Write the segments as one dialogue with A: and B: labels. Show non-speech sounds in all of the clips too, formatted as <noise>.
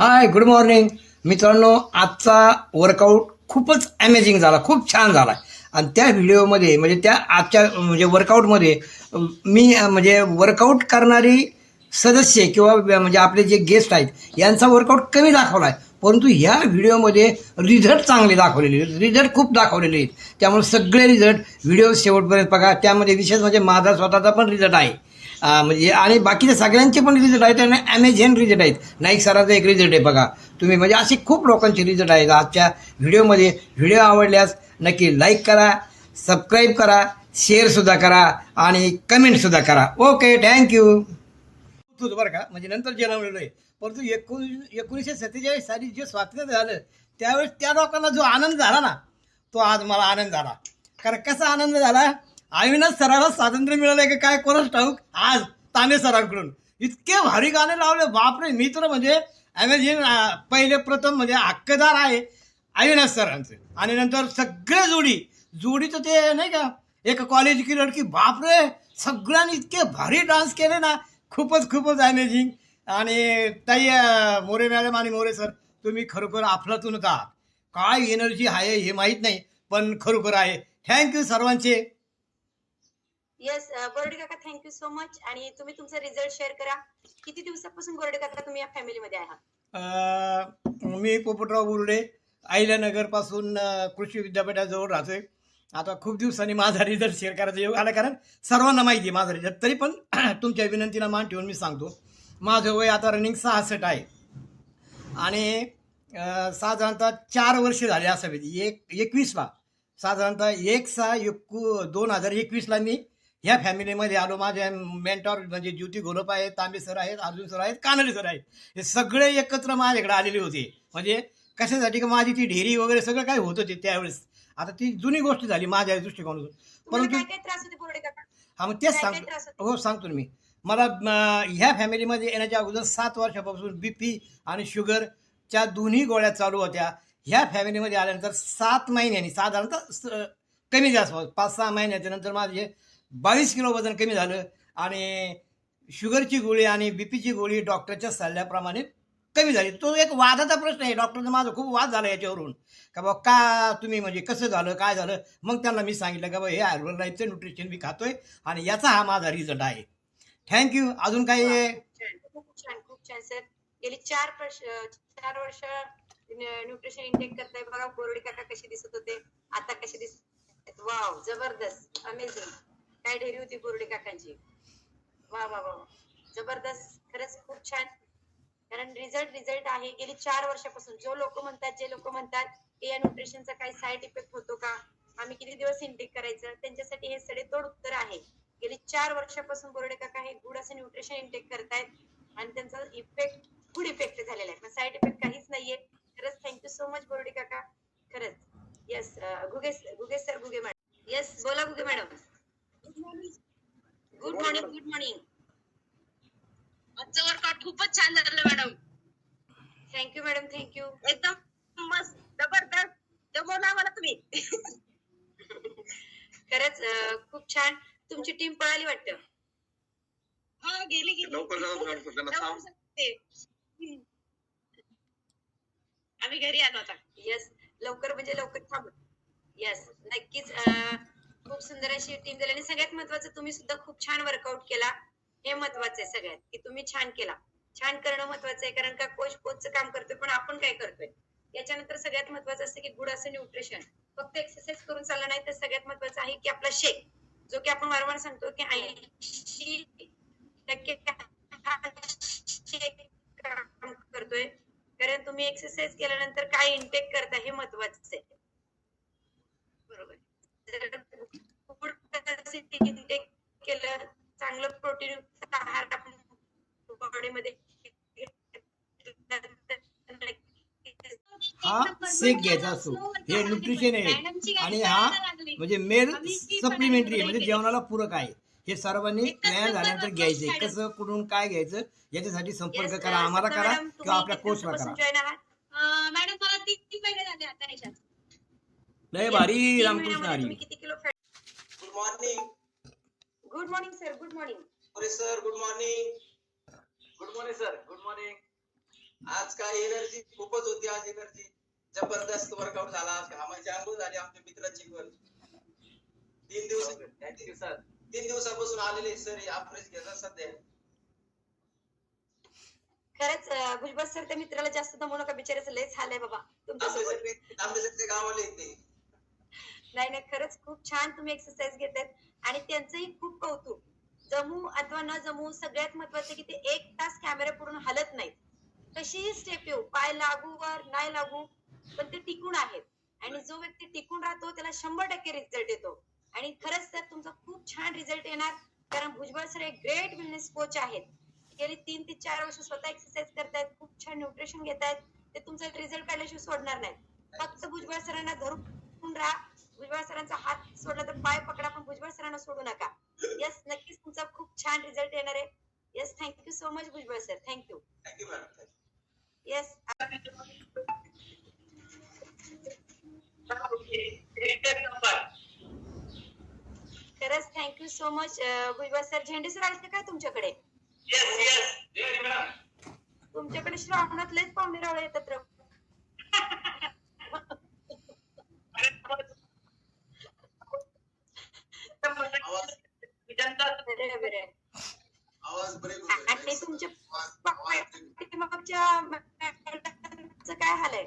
A: Hi good morning मित्रांनो आजचा workout खूपच अमेझिंग झाला खूप छान झाला. आणि त्या व्हिडिओमध्ये म्हणजे त्या आजच्या म्हणजे वर्कआउटमध्ये मी म्हणजे वर्कआउट करणारी सदस्य किंवा म्हणजे आपले जे गेस्ट आहेत यांचा वर्कआउट कमी दाखवला आहे परंतु ह्या व्हिडिओमध्ये रिझल्ट चांगले दाखवलेले आहेत. रिझल्ट खूप दाखवलेले आहेत. त्यामुळे सगळे रिझल्ट व्हिडिओ शेवटपर्यंत बघा. त्यामध्ये विशेष म्हणजे माझा स्वतःचा पण रिझल्ट आहे. म्हणजे आणि बाकीच्या सगळ्यांचे पण रिझल्ट आहेत आणि ॲमेझॉन रिझल्ट आहेत. नाईक सरांचा एक रिझल्ट आहे बघा. तुम्ही म्हणजे असे खूप लोकांचे रिझल्ट आहेत. आजच्या व्हिडिओमध्ये व्हिडिओ आवडल्यास नक्की लाईक करा सबस्क्राईब करा शेअरसुद्धा करा आणि कमेंटसुद्धा करा. ओके थँक्यू बरं का? म्हणजे नंतर जन्मलेलो आहे परंतु एकोणीस एकोणीसशे सत्तेचाळीस साली जे स्वातंत्र्य झालं त्यावेळेस त्या लोकांना जो आनंद झाला ना तो आज मला आनंद झाला. कारण कसा आनंद झाला? अविनाश सराला स्वातंत्र्य मिळालंय का काय कोणाच ठाऊक? आज ताने सरांकडून. इतके भारी गाणे लावले. बापरे मी तर म्हणजे ॲमेझिन पहिले प्रथम म्हणजे हक्कदार आहे. अविनाश सरांचे. आणि नंतर सगळे जोडी. जोडीचं ते नाही का एक कॉलेज की लडकी. बापरे सगळ्यांनी इतके भारी डान्स केले ना. खूपच खूपच अमेझिंग आणि ताई मोरे मॅडम आणि मोरे सर तुम्ही खरोखर अफलातूनच आहात. काय एनर्जी आहे हे माहीत नाही पण खरोखर आहे. थँक्यू सर्वांचे.
B: येस uh, गोरडे काका थँक्यू सो मच आणि तुम्ही तुमचा रिझल्ट शेअर करा. किती दिवसापासून गोरडे काका तुम्ही या फॅमिलीमध्ये आहात?
A: मी पोपटराव बोर्डे अहिल्यानगरपासून कृषी विद्यापीठाजवळ राहतोय. आता खूप दिवसांनी माझा रिझल्ट शेअर करायचा योग आला कारण सर्वांना माहिती आहे माझा रिझल्ट तरी पण <clears throat> तुमच्या विनंतीला मान ठेवून मी सांगतो. माझं वय आता रनिंग सहासष्ट आहे. आणि साधारणतः चार वर्ष झाले असावेत एक एकवीसला साधारणतः एक सहा एकू दोन हजार एकवीसला मी ह्या फॅमिलीमध्ये आलो. माझ्या मेंटॉर म्हणजे ज्योती घोलप आहेत तांबे सर आहेत अर्जुन सर आहेत कानडे सर आहेत. हे सगळे एकत्र माझ्याकडे आलेले होते. म्हणजे कशासाठी? का माझी ती ढेरी वगैरे सगळं काय होत होते त्यावेळेस. आता ती जुनी गोष्ट झाली माझ्या दृष्टिकोनातून. परंतु हा मग तेच सांगतो. हो सांगतो मी. मला ह्या फॅमिलीमध्ये येण्याच्या अगोदर सात वर्षापासून बी पी आणि शुगरच्या दोन्ही गोळ्या चालू होत्या. ह्या फॅमिलीमध्ये आल्यानंतर सात महिन्यांनी साधारणतः कमी जास्त पाच सहा महिन्याच्या नंतर माझे बावीस किलो वजन कमी झालं आणि शुगरची गोळी आणि बी पीची गोळी डॉक्टरच्या सल्ल्याप्रमाणे कमी झाली. तो एक वादाचा प्रश्न आहे. डॉक्टरचा माझा खूप वाद झाला याच्यावरून. का बाबा का तुम्ही म्हणजे कसं झालं काय झालं? मग त्यांना मी सांगितलं का बाबा हे आयुर्वेद लाईफचं न्यूट्रिशन मी खातोय आणि याचा हा माझा रिझल्ट आहे. थँक्यू अजून काही
B: खूप छान खूप छान सर. गेली चार वर्ष चार वर्ष न्यूट्रिशन इंटेक करताय. बघा गोरडे काका कसे दिसत होते. आता कसे दिसत वाव जबरदस्त अमेझिंग काय ढेरी होती गोरडे काकांची? वा वा वा जबरदस्त. खरंच खूप छान. कारण रिझल्ट रिझल्ट आहे. गेली चार वर्षापासून. जो लोक म्हणतात जे लोक म्हणतात की या न्यूट्रिशनचा काही साईड इफेक्ट होतो का? आम्ही किती दिवस इंटेक करायचं? त्यांच्यासाठी हे सडेतोड उत्तर आहे. गेली चार वर्षापासून बोर्डे काका हे गुड असं न्यूट्रिशन इंटेक करतायत आणि त्यांचा इफेक्ट गुड इफेक्ट झालेला आहे. पण साईड इफेक्ट काहीच नाहीये. खरंच थँक्यू सो मच बोर्डे काका. खरंच. Yes Guge Guge sir Guge madam. Yes बोला Guge madam. Good morning good morning
C: आजचं वर्कआउट खूपच छान झालं मॅडम
B: थँक्यू मॅडम थँक्यू
C: एकदम मस्त जबरदस्त. जमवला मला तुम्ही.
B: खरंच खूप छान. तुमची टीम पळाली वाटतं?
C: हा गेली गेली. आम्ही घरी आलो आता.
B: येस लवकर म्हणजे लवकर. थांब. येस नक्कीच खूप सुंदर अशी टीम झाली आणि सगळ्यात महत्वाचं तुम्ही सुद्धा खूप छान वर्कआउट केला. हे महत्वाचं आहे सगळ्यात की तुम्ही छान केला. छान करणं महत्वाचं आहे कारण का कोच कोचचं काम करतोय पण आपण काय करतोय? याच्यानंतर सगळ्यात महत्वाचं असतं की गुड असं न्यूट्रिशन फक्त एक्सरसाइज करून चाललं नाही तर सगळ्यात महत्वाचं आहे की आपला शेक जो की आपण वारंवार सांगतो की ऐंशी टक्के काम करतोय. कारण तुम्ही एक्सरसाइज केल्यानंतर काय इंटेक करता हे महत्वाचं आहे बरोबर जर good इंटेक केलं चांगलं प्रोटीन आहार आपण बॉडीमध्ये
A: हा सेक घ्यायचा असतो. हे न्यूट्रिशन आहे. आणि हा म्हणजे मेल सप्लिमेंटरी म्हणजे जेवणाला पूरक आहे. हे सर्वांनी तयार झाल्यानंतर घ्यायचे. कसं कुठून काय घ्यायचं याच्यासाठी संपर्क करा. आम्हाला करा किंवा आपल्या कोचला करा
B: जॉईन आहात
C: अं, मॅडम मला तीन तीन महिने झाले आता याच्यात
A: लय भारी
B: तीन
A: रामकृष्ण हरी.
B: किती kilo
D: good morning
B: good morning sir good morning
D: अरे sir good morning good morning sir good morning आज काय एनर्जी खूपच होती आज एनर्जी जबरदस्त वर्कआउट झाला आज. घामाची आंघोळ झाली आमच्या मित्राची पण. तीन दिवस तीन दिवसापासून आलेले सर अभ्यास घेतात सध्या.
B: खरंच भुजबळ सर त्या मित्राला जास्त दमू नका. बिचाराचं लयच झालंय बाबा.
D: आंबेसरचे गावाले आहेत ते.
B: नाही नाही खरंच खूप छान तुम्ही एक्सरसाइज घेतात आणि त्यांचंही खूप कौतुक. जमू अथवा न जमू सगळ्यात महत्वाचं की ते एक तास कॅमेरा पूर्ण हलत नाहीत. कशीही स्टेप येऊ पाय लागू वर नाही लागू पण ते टिकून आहेत. आणि जो व्यक्ती टिकून राहतो त्याला शंभर टक्के रिझल्ट येतो. आणि खरंच सर तुमचा खूप छान रिझल्ट येणार कारण भुजबळ सर एक ग्रेट बिझनेस कोच आहेत. गेली तीन ते चार वर्ष स्वतः एक्सरसाइज करतायत खूप छान न्यूट्रिशन घेतायत. ते तुमचा रिझल्ट काढल्याशिवाय सोडणार नाही फक्त भुजबळ सरांना धरून राहा भुजबळ सरांचा हात सोडला तर पाय पकडा पण भुजबळ सरांना सोडू नका. यस नक्कीच तुमचा खूप छान रिझल्ट येणार आहे. Yes thank you so much Bhujbal sir thank you yes खरंच thank you so much Bhujbal sir Zende sir आले काय तुमच्याकडे? तुमच्याकडे श्रावणात लयच पाहुणे रावळे येतात राव.
D: आवाज
B: अरे बरे
D: आवाज ब्रेक
B: आणि तुमच्या पाठीमागच्या मॅडमचं काय हाल आहे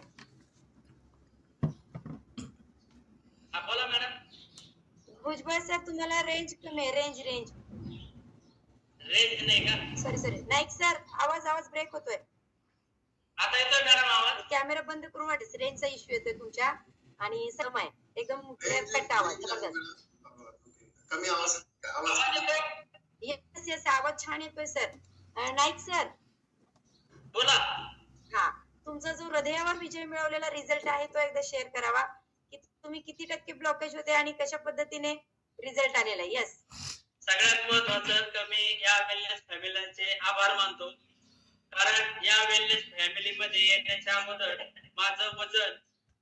E: बोला मॅडम
B: भुजबळ सर तुम्हाला रेंज कमी रेंज रेंज
E: रेंज नाही का?
B: सॉरी सॉरी नाईक सर आवाज आवाज ब्रेक होतोय.
E: आता येतोय मॅडम आवाज?
B: कॅमेरा बंद करून वाटेल रेंजचा इश्यू येतोय तुमच्या. आणि सम आहे. एकदम क्लिअर कट आवाज
D: कमी आवाज आवाज.
B: येस येस आवाज छान येतोय सर नाईक सर
E: बोला.
B: हा. तुमचा जो हृदयावर विजय मिळवलेला रिझल्ट आहे तो एकदा शेअर करावा. की तुम्ही किती टक्के ब्लॉकेज होते आणि कशा पद्धतीने? रिझल्ट आलेला आहे येस
E: सगळ्यात महत्वाचं का मी या वेलनेस फॅमिलीचे आभार मानतो. कारण या वेलनेस फॅमिली मध्ये येण्याच्या अगोदर माझं वजन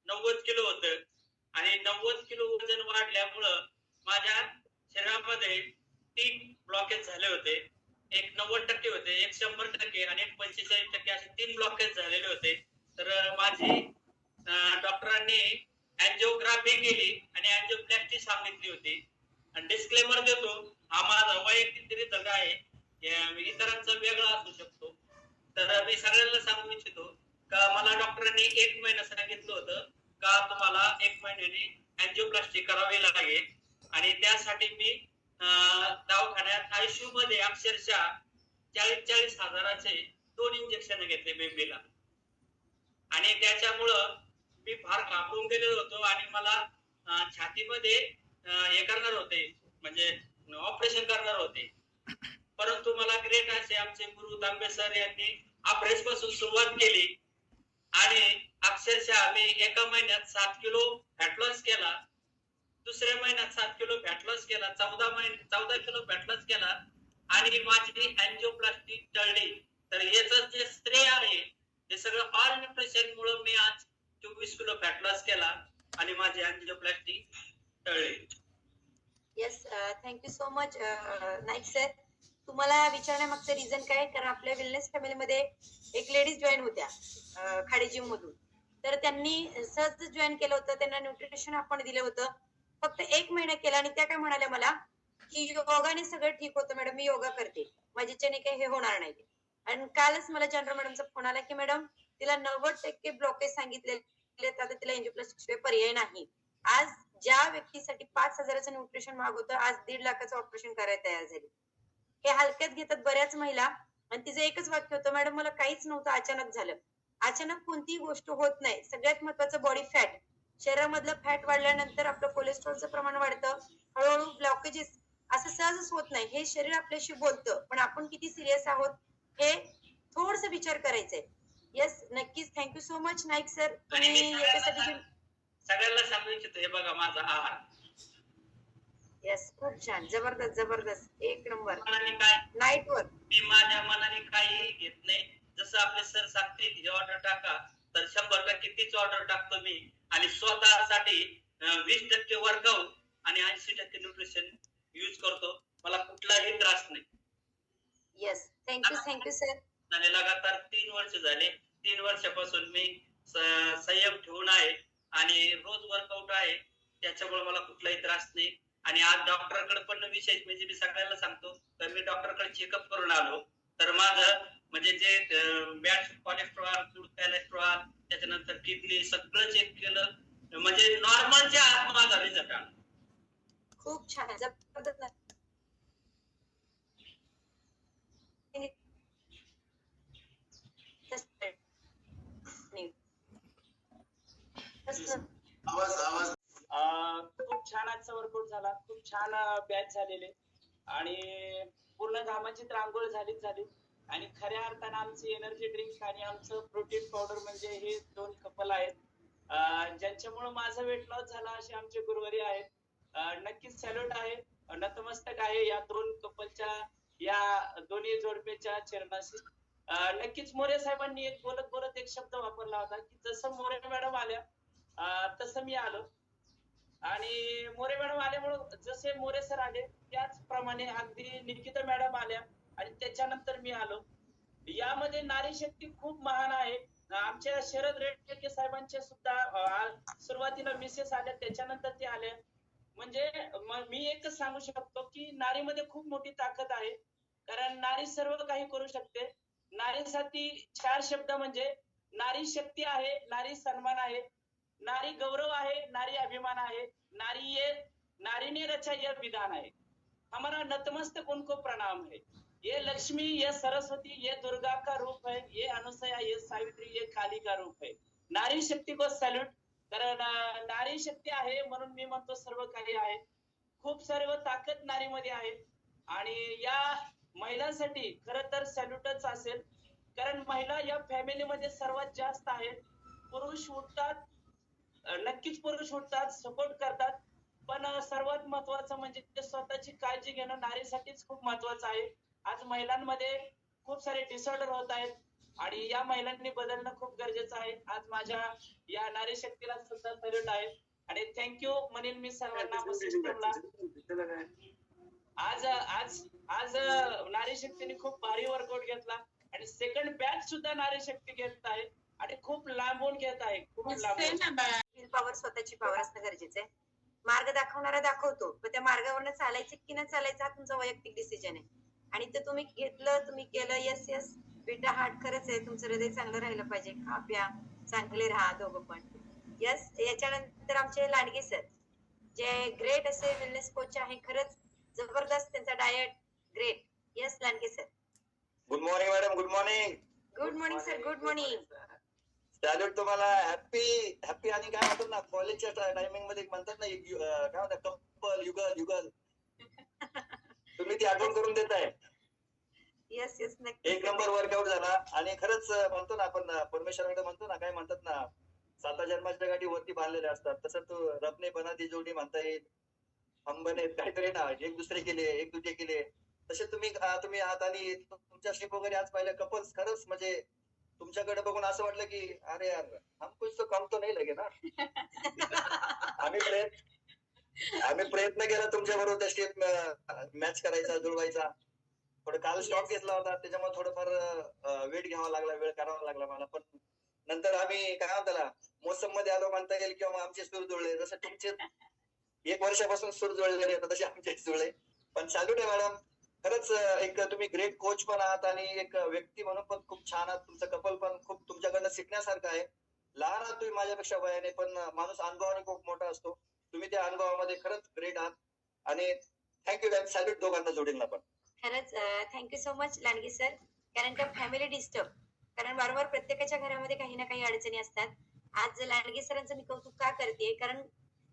E: नव्वद किलो होत. आणि नव्वद किलो वजन वाढल्यामुळं माझ्या शरीरामध्ये तीन ब्लॉकेज झाले होते. एक नव्वद टक्के होते एक शंभर टक्के आणि एक पंचेचाळीस टक्के असे तीन ब्लॉकेज झालेले होते. तर माझी डॉक्टरांनी अँजिओग्राफी केली आणि अँजिओप्लॅस्टी सांगितली होती. डिस्क्लेमर देतो हा माझा वैयक्तिक रिझल्ट आहे इतरांचा वेगळा असू शकतो. तर मी सगळ्यांना सांगू इच्छितो का मला डॉक्टरांनी एक महिना सांगितलं होतं का तुम्हाला एक महिन्याने अँजिओप्लास्टी करावी लागेल. आणि त्यासाठी मी अं, दवाखान्यात आयसीयू मध्ये अक्षरशः चाळीस चाळीस हजाराचे दोन इंजेक्शन घेतले बेबीला. आणि त्याच्यामुळं मी फार घाबरून गेलेलो होतो आणि मला छातीमध्ये हे करणार होते. म्हणजे ऑपरेशन करणार होते. परंतु मला ग्रेट असे आमचे गुरु तांबे सर यांनी अप्रेस पासून सुरुवात केली. आणि अक्षरशः मी एका महिन्यात सात किलो फॅट लॉस केला. दुसऱ्या महिन्यात सात किलो फॅट लॉस केला. चौदा महिने चौदा किलो फॅट लॉस केला. आणि माझी अँजिओप्लास्टी टळली. तर याच जे श्रेय आहे हे सगळं ऑल न्यूट्रिशन मुळे मी आज चोवीस किलो फॅट लॉस केला. आणि माझी अँजिओप्लास्टी टळली
B: yes thank you so much Naik sir तुम्हाला विचारण्यामागचं रिझन काय? कारण आपल्या वेलनेस फॅमिलीमध्ये एक लेडीज जॉईन होत्या अं, खाडी जिम मधून. तर त्यांनी सहज जॉईन केलं होतं त्यांना न्यूट्रिशन आपण दिलं होतं. फक्त एक महिना केला आणि त्या काय म्हणाल्या मला की योगाने सगळं ठीक होतं मॅडम मी योगा करते. माझ्याच्याने काही हे होणार नाही. आणि कालच मला जनरल मॅडमचा फोन आला की मॅडम तिला नव्वद टक्के ब्लॉकेज सांगितलेले आता तिला एंजिओप्लास्टिक पर्याय नाही. आज ज्या व्यक्तीसाठी पाच हजाराचं न्यूट्रिशन मागवतं आज दीड लाखाचं ऑपरेशन करायला तयार झाली. हे हलक्यात घेतात बऱ्याच महिला आणि तिचं एकच वाक्य होतं मॅडम मला काहीच नव्हतं अचानक झालं. अचानक कोणतीही गोष्ट होत नाही. सगळ्यात महत्वाचं बॉडी फॅट शरीरामधलं फॅट वाढल्यानंतर आपलं कोलेस्ट्रॉलचं प्रमाण वाढतं. हळूहळू ब्लॉकेजेस असं सहजच होत नाही. हे शरीर आपल्याशी बोलतं. पण आपण किती सिरियस आहोत हे थोडस विचार करायचंय. येस नक्कीच. Thank you so much Naik sir तुम्ही याच्यासाठी
E: सगळ्यांना सांगू इच्छितो हे बघा माझा आहार.
B: येस खूप छान. जबरदस्त जबरदस्त. एक नंबर.
E: मनाने काय?
B: नाईट वर.
E: मी माझ्या मनाने काहीही घेत नाही. जसं आपले सर सांगतील ही ऑर्डर टाका. तर शंभर टक्के तीच ऑर्डर टाकतो मी. आणि स्वतःसाठी वीस टक्के वर्कआउट आणि ऐंशी टक्के न्यूट्रिशन यूज करतो. मला कुठलाही त्रास नाही.
B: येस थँक्यू थँक्यू सर
E: आणि लगातार तीन वर्ष झाले. तीन वर्षापासून मी संयम ठेवून आहे. आणि रोज वर्कआउट आहे त्याच्यामुळे मला कुठलाही त्रास नाही. आणि आज डॉक्टरकडे पण विशेष म्हणजे मी सगळ्यांना सांगतो तर मी डॉक्टरकडे चेकअप करून आलो तर माझं म्हणजे जे बॅड कोलेस्ट्रॉल गुड कोलेस्ट्रॉल त्याच्यानंतर किडनी सगळं चेक केलं म्हणजे नॉर्मलच्या आत माझा रिझल्ट आला.
B: खूप छान आहे. जबरदस्त तसं-
F: आवाज आवाज.
G: अं, खूप छान आजचा वर्कआउट झाला. खूप छान बॅच झालेले. आणि पूर्ण घामाची रांगोळ झालीच झाली. आणि खऱ्या अर्थानं आमची एनर्जी ड्रिंक आणि आमचं प्रोटीन पावडर म्हणजे हे दोन कपल आहेत. अं, ज्यांच्यामुळे माझा वेट लॉस झाला असे आमचे गुरुवारी आहेत. नक्कीच सॅल्यूट आहे. नतमस्तक आहे या दोन कपलच्या या दोन्ही जोडप्याच्या चरणाशी. नक्कीच मोरे साहेबांनी एक बोलत बोलत एक शब्द वापरला होता की जसं मोरे मॅडम आल्या तसं मी आलो. आणि मोरे मॅडम आल्यामुळे जसे मोरे सर आले त्याचप्रमाणे अगदी निकिता मॅडम आल्या आणि त्याच्यानंतर मी आलो. यामध्ये नारी शक्ती खूप महान आहे. आमच्या शरद रेडके साहेबांच्या सुद्धा सुरुवातीला मिसेस आल्या त्याच्यानंतर ते आल्या म्हणजे मी एकच सांगू शकतो की नारीमध्ये खूप मोठी ताकद आहे. कारण नारी सर्व काही करू शकते. नारीसाठी चार शब्द म्हणजे नारी शक्ती आहे नारी सन्मान आहे. नारी गौरव आहे नारी अभिमान है नारी ये नारी ने रचा यह विधान है हमारा नतमस्तक उनको प्रणाम है. ये लक्ष्मी ये सरस्वती ये दुर्गा का रूप है ये अनुसया ये सावित्री ये काली का रूप है. नारी शक्ती को सॅल्यूट कारण नारी शक्ती आहे म्हणून मी म्हणतो सर्व काही आहे. खूप सर्व ताकद नारीमध्ये आहे. आणि या महिलांसाठी खर तर सॅल्यूटच असेल. कारण महिला या फॅमिलीमध्ये सर्वात जास्त आहेत. पुरुष उठतात नक्कीच पुरुष उठतात सपोर्ट करतात. पण सर्वात महत्वाचं म्हणजे स्वतःची काळजी घेणं नारीसाठीच खूप महत्वाचं आहे. आज महिलांमध्ये खूप सारे डिसऑर्डर होत आहेत आणि या महिलांनी बदलणं खूप गरजेचं आहे. आज माझ्या या नारी शक्तीला सुद्धा सल्यूट आहे. आणि थँक्यू म्हणेन मी सर्वांना. आज आज आज नारी शक्तीने खूप भारी वर्कआउट घेतला. आणि सेकंड बॅच सुद्धा नारी शक्ती घेत आहे. आणि खूप लांबून घेत आहे. खूप लांबून.
B: पॉवर स्वतःची पॉवर असणं गरजेचं आहे. मार्ग दाखवणारा दाखवतो. पण त्या मार्गावरनं चालायचं की न चालायचं हा तुमचा वैयक्तिक डिसिजन आहे. आणि ते तुम्ही घेतलं तुम्ही केलं येस येस बेटा हार्ट खरंच आहे. तुमचं हृदय चांगलं राहिलं पाहिजे. खा प्या चांगले राहा दोघं पण. यस याच्यानंतर आमचे लाडगे सर जे ग्रेट असे वेलनेस कोच आहे खरंच जबरदस्त त्यांचा diet great yes Landge sir
F: good morning madam good morning
B: good morning sir good morning
F: salute तुम्हाला हॅपी हॅपी आणि काय म्हणतात ना कॉलेजच्या टायमिंगमध्ये म्हणतात ना काय म्हणतात कपल युगल युगल. तुम्ही ती आठवण करून देताय.
B: येस येस नक्की.
F: एक नंबर वर्कआउट झाला आणि खरंच म्हणतो ना आपण परमेश्वराकडे म्हणतो ना काय म्हणतात ना साता जन्माच्या गाठी वरती बांधलेल्या असतात. तसं तू रबने बना ती जोडी म्हणता येईल. हम बने काहीतरी ना एक दुसरे केले एक दुजे केले. तसे तुम्ही तुम्ही आहात आणि तुमच्या स्टेप वगैरे आज पाहिलं कपल्स खरंच म्हणजे तुमच्याकडे बघून असं वाटलं की अरे यार हम कुछ तो काम तो नाही लगे ना. <laughs> आम्ही प्रयत्न आम्ही प्रयत्न केला तुमच्या बरोबर त्या स्टेप मॅच करायचा जुळवायचा. थोडं काल स्टॉप. घेतला होता त्याच्यामुळे थोडंफार वेट घ्यावा लागला वेळ करावा लागला मला. पण नंतर आम्ही काय त्याला मोसममध्ये आलो म्हणता येईल किंवा आमचे सूर जुळले. जसं तुमचे एक वर्षापासून सूर आहेत तसे आमचे जुळले. पण सॅल्यूट आहे मॅडम. खरंच एक तुम्ही ग्रेट कोच पण आहात आणि एक व्यक्ती म्हणून पण खूप छान आहात. तुमचं कपल पण खूप तुमच्याकडनं शिकण्यासारखं आहे. लहान आहात तुम्ही माझ्यापेक्षा वयाने पण माणूस अनुभवाने खूप मोठा असतो. तुम्ही त्या अनुभवामध्ये खरंच ग्रेट आहात. आणि थँक्यू मॅम सॅल्यूट दोघांना जोडींना पण.
B: खरंच thank you so much Landge sir कारण का फॅमिली डिस्टर्ब कारण वारंवार प्रत्येकाच्या घरामध्ये काही ना काही अडचणी असतात. आज लांडगे सरांचं मी कौतुक का करते कारण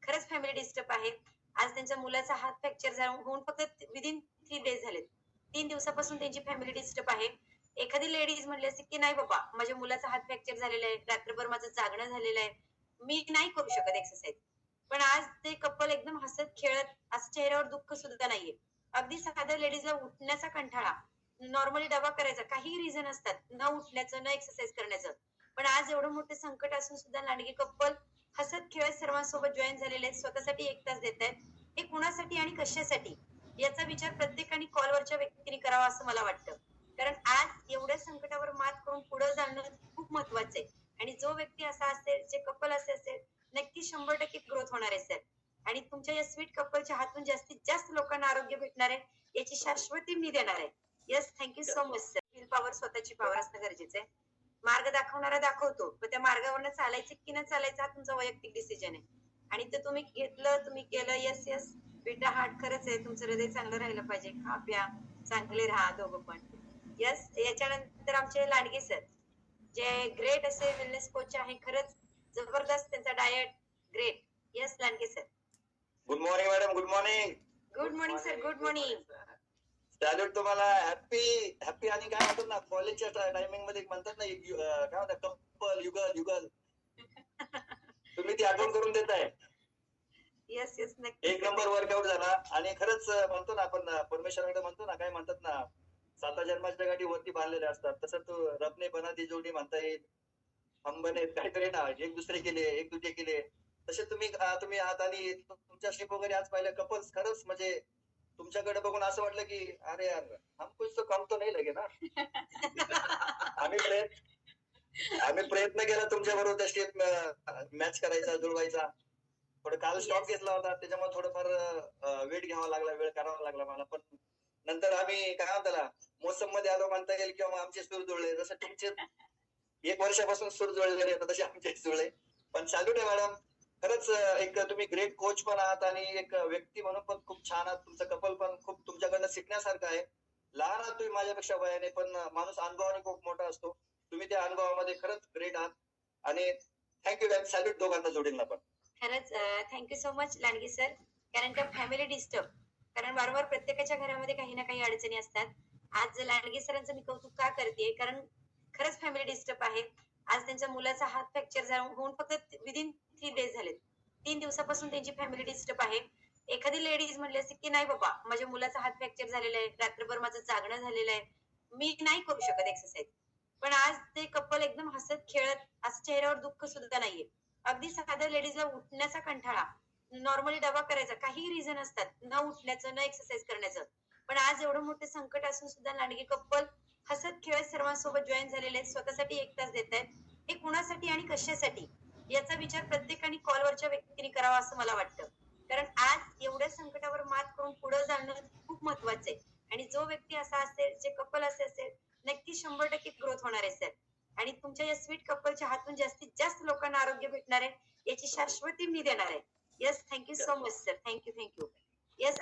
B: खरंच फॅमिली डिस्टर्ब आहे. आज त्यांच्या मुलाचा हात फ्रॅक्चर होऊन फक्त विदिन थ्री डेज झालेत. तीन दिवसापासून त्यांची फॅमिली डिस्टर्ब आहे. एखादी लेडीज म्हणली असते की नाही बाबा माझ्या मुलाचा हात फ्रॅक्चर झालेला आहे. रात्रभर माझं जागणं झालेलं आहे. मी नाही करू शकत एक्सरसाइज पण आज ते कपल एकदम हसत खेळत असं चेहऱ्यावर दुःख सुद्धा नाहीये. अगदी साध्या लेडीजला उठण्याचा कंटाळा नॉर्मली डबा करायचा काही रिझन असतात. न उठण्याचं न एक्सरसाइज करण्याचं. पण आज एवढं मोठं संकट असून सुद्धा लांडगे कपल हसत खेळत सर्वांसोबत जॉईन झालेले स्वतःसाठी एक तास देत आहेत. हे कुणासाठी आणि कशासाठी? याचा विचार प्रत्येकाने कॉलवरच्या व्यक्तीने करावा असं मला वाटतं. कारण आज एवढ्या संकटावर मात करून पुढे जाणं खूप महत्वाचं आहे. आणि जो व्यक्ती असा असेल जे कपल असे असेल नक्की शंभर टक्के ग्रोथ होणार आहे सर आणि तुमच्या या स्वीट कपलच्या हातून जास्तीत जास्त लोकांना आरोग्य भेटणार आहे याची शाश्वती मी देणार आहे. Yes thank you so much sir will power स्वतःची पॉवर असणं गरजेचं आहे. मार्ग दाखवणारा दाखवतो. पण त्या मार्गावरनं चालायचं की न चालायचं हा तुमचा वैयक्तिक डिसिजन आहे. आणि ते तुम्ही घेतलं तुम्ही केलं येस येस बेटा हार्ट खरंच आहे. तुमचं हृदय चांगलं राहिलं पाहिजे. खा प्या. चांगले राहा दोघं पण. येस याच्यानंतर आमचे लाडगे सर जे ग्रेट असे वेलनेस कोच आहे खरंच जबरदस्त त्यांचा diet great yes Landge sir
F: good morning madam good morning
B: good morning sir good morning
F: salute तुम्हाला हॅपी हॅपी आणि काय म्हणतात ना कॉलेजच्या टायमिंगमध्ये म्हणतात ना काय म्हणतात कपल युगल युगल. तुम्ही ती आठवण करून देताय.
B: येस येस नक्की.
F: एक नंबर वर्कआउट झाला. आणि खरंच म्हणतो ना आपण परमेश्वराकडे म्हणतो ना काय म्हणतात ना साता जन्माच्या गाठी वरती बांधलेल्या असतात. तसं तो रबने बना ती जोडी म्हणता येईल. हम बने काहीतरी ना एक दुसरे केले एक दुसरे केले. तसे तुम्ही तुम्ही आहात आणि तुमच्या शिप वगैरे आज पाहिलं कपल्स खरंच म्हणजे तुमच्याकडे बघून असं वाटलं की अरे यार हम कुछ तो कम तो नाही लगे ना. <laughs> आम्ही प्रयत्न आम्ही प्रयत्न केला तुमच्या बरोबर त्या स्टेप मॅच करायचा जुळवायचा. थोडं काल स्टॉप. घेतला होता त्याच्यामुळे थोडंफार वेट घ्यावा लागला वेळ करावा लागला मला. पण नंतर आम्ही काय म्हणतो त्याला मोसममध्ये आलो म्हणता येईल किंवा आमचे सूर जुळले. जसं तुमचे <laughs> एक वर्षापासून सूर आहेत तसे आमचे जुळले. पण सॅल्यूट आहे मॅडम. खरंच एक तुम्ही ग्रेट कोच पण आहात आणि एक व्यक्ती म्हणून पण खूप छान आहात. तुमचं कपल पण खूप तुमच्याकडनं शिकण्यासारखं आहे. लहान आहात तुम्ही माझ्यापेक्षा वयाने पण माणूस अनुभवाने खूप मोठा असतो. तुम्ही त्या अनुभवामध्ये खरंच ग्रेट आहात. आणि थँक्यू मॅम सॅल्यूट दोघांना जोडींना पण.
B: खरंच thank you so much Landgi sir कारण का फॅमिली डिस्टर्ब कारण वारंवार प्रत्येकाच्या घरामध्ये काही ना काही अडचणी असतात. आज लांडगे सरांचं मी कौतुक का करते कारण खरंच फॅमिली डिस्टर्ब आहे. आज त्यांच्या मुलाचा हात फ्रॅक्चर होऊन फक्त विदिन थ्री डेज झालेत. तीन दिवसापासून त्यांची फॅमिली डिस्टर्ब आहे. एखादी लेडीज म्हणली असते की नाही बाबा माझ्या मुलाचा हात फ्रॅक्चर झालेला आहे. रात्रभर माझं जागणं झालेलं आहे. मी नाही करू शकत एक्सरसाइज पण आज ते कपल एकदम हसत खेळत असं चेहऱ्यावर दुःख सुद्धा नाहीये. अगदी साध्या लेडीजला उठण्याचा कंटाळा नॉर्मली डबा करायचा काही रिझन असतात. न उठण्याचं न एक्सरसाइज करण्याचं. पण आज एवढं मोठं संकट असून सुद्धा लांडगे कप्पल हसत खेळत सर्वांसोबत जॉईन झालेले आहेत. स्वतःसाठी एक तास देत आहेत हे कुणासाठी आणि कशासाठी? याचा विचार प्रत्येकाने कॉलवरच्या व्यक्तीने करावा असं मला वाटतं. कारण आज एवढ्या संकटावर मात करून पुढे जाणं खूप महत्वाचं आहे. आणि जो व्यक्ती असा असेल जे कपल असे असेल नक्की शंभर टक्के ग्रोथ होणार आहे सर आणि तुमच्या या स्वीट कपलच्या हातून जास्तीत जास्त लोकांना आरोग्य भेटणार आहे याची शाश्वती मी देणार आहे. Yes thank you so much sir thank you thank you yes